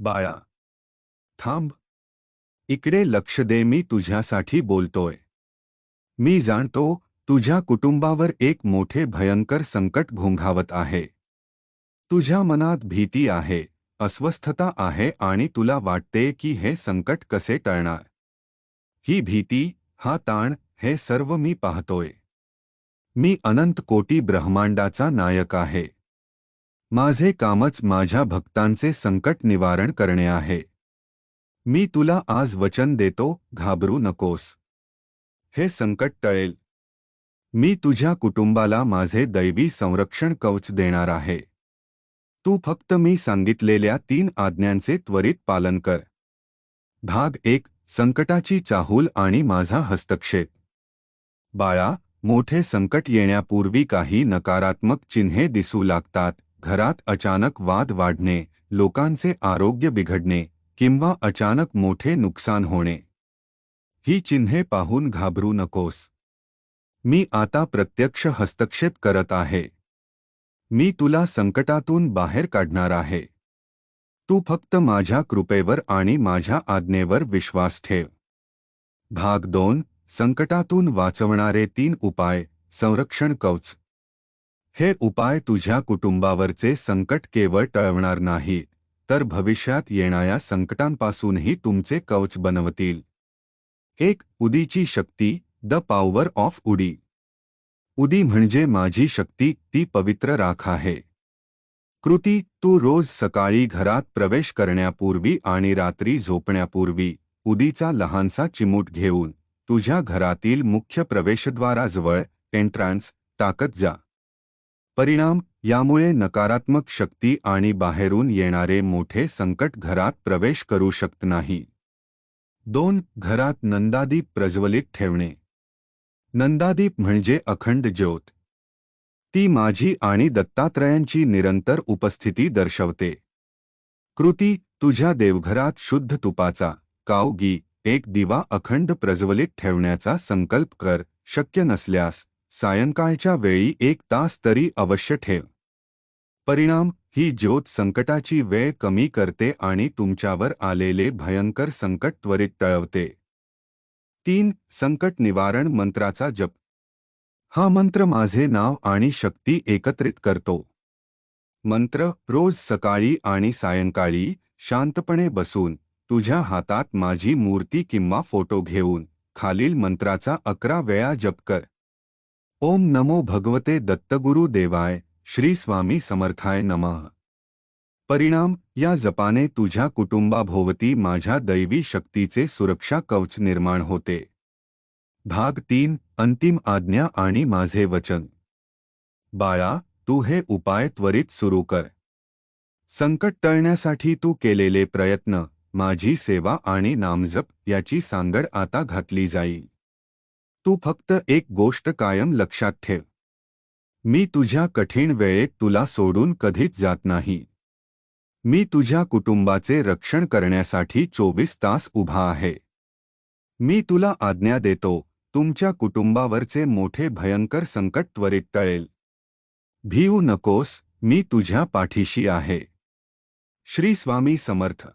बाळा थांब. इकडे लक्ष दे, मी तुझ्यासाठी बोलतोय. मी जाणतो, तुझ्या कुटुंबावर एक मोठे भयंकर संकट घोंघावत आहे. तुझ्या मनात भीती आहे, अस्वस्थता आहे आणि तुला वाटते की हे संकट कसे टळणार? ही भीती, हा ताण, हे सर्व मी पाहतोय. मी अनंत कोटी ब्रह्मांडाचा नायक आहे. माझे कामच माझ्या भक्तांचे संकट निवारण करणे आहे. मी तुला आज वचन देतो घाबरू नकोस. हे संकट टळेल. मी तुझ्या कुटुंबाला माझे दैवी संरक्षण कवच देणार आहे. तू फक्त मी सांगितलेल्या तीन आज्ञांचे त्वरित पालन कर. भाग एक संकटाची चाहूल आणि माझा हस्तक्षेप. बाळा मोठे संकट येण्यापूर्वी काही नकारात्मक चिन्हे दिसू लागतात. घरात अचानक वाद वाढणे, लोकांचे आरोग्य बिघडणे, किंवा अचानक मोठे नुकसान होणे. ही चिन्हे पाहून घाबरू नकोस. मी आता प्रत्यक्ष हस्तक्षेप करत आहे. मी तुला संकटातून बाहेर काढणार आहे. तू फक्त माझ्या कृपेवर आणि माझ्या आज्ञेवर विश्वास ठेव. भाग दोन, संकटातून वाचवणारे तीन उपाय, संरक्षण कवच. हे उपाय तुझ्या कुटुंबावरचे संकट केवळ टळवणार नाही तर भविष्यात येणाऱ्या संकटांपासूनही तुमचे कवच बनवतील. एक उदीची शक्ती द पॉवर ऑफ उडी. उदी म्हणजे माझी शक्ती ती पवित्र राख आहे. कृती तू रोज सकाळी घरात प्रवेश करण्यापूर्वी आणि रात्री झोपण्यापूर्वी उदीचा लहानसा चिमूट घेऊन तुझ्या घरातील मुख्य प्रवेशद्वाराजवळ एंट्रान्स टाकत जा. परिणाम यामुळे नकारात्मक शक्ती आणि बाहेरून येणारे मोठे संकट घरात प्रवेश करू शकत नाही. दोन घरात नंदादीप प्रज्वलित ठेवणे. नंदादीप म्हणजे अखंड ज्योत. ती माझी आणि दत्तात्रयांची निरंतर उपस्थिती दर्शवते. कृती तुझ्या देवघरात शुद्ध तुपाचा कावगी एक दिवा अखंड प्रज्वलित ठेवण्याचा संकल्प कर शक्य नसल्यास सायंकाळच्या वेळी एक तास तरी अवश्य ठेव. परिणाम ही ज्योत संकटाची वेळ कमी करते आणि तुमच्यावर आलेले भयंकर संकट त्वरित टळवते. तीन संकट निवारण मंत्राचा जप. हा मंत्र माझे नाव आणि शक्ती एकत्रित करतो. मंत्र रोज सकाळी आणि सायंकाळी शांतपणे बसून तुझ्या हातात माझी मूर्ती किंवा फोटो घेऊन खालील मंत्राचा अकरा वेळा जप कर. ओम नमो भगवते दत्तगुरु देवाय, श्री स्वामी समर्थाय नमः। परिणाम, या जपाने तुझ्या कुटुंबाभोवती माझ्या दैवी शक्तीचे सुरक्षा कवच निर्माण होते. भाग तीन, अंतिम आज्ञा आणि माझे वचन. बाळा, तू हे उपाय त्वरित सुरू कर. संकट टळण्यासाठी तू केलेले प्रयत्न, माझी सेवा आणि नामजप याची सांगड आता घातली जाईल. तू फक्त एक गोष्ट कायम लक्षात ठेव. मी तुझ्या कठीण वेळेत तुला सोडून कधीच जात नाही. मी तुझ्या कुटुंबाचे रक्षण करण्यासाठी चोवीस तास उभा आहे. मी तुला आज्ञा देतो तुमच्या कुटुंबावरचे मोठे भयंकर संकट त्वरित टळेल. भिऊ नकोस मी तुझ्या पाठीशी आहे. श्री स्वामी समर्थ.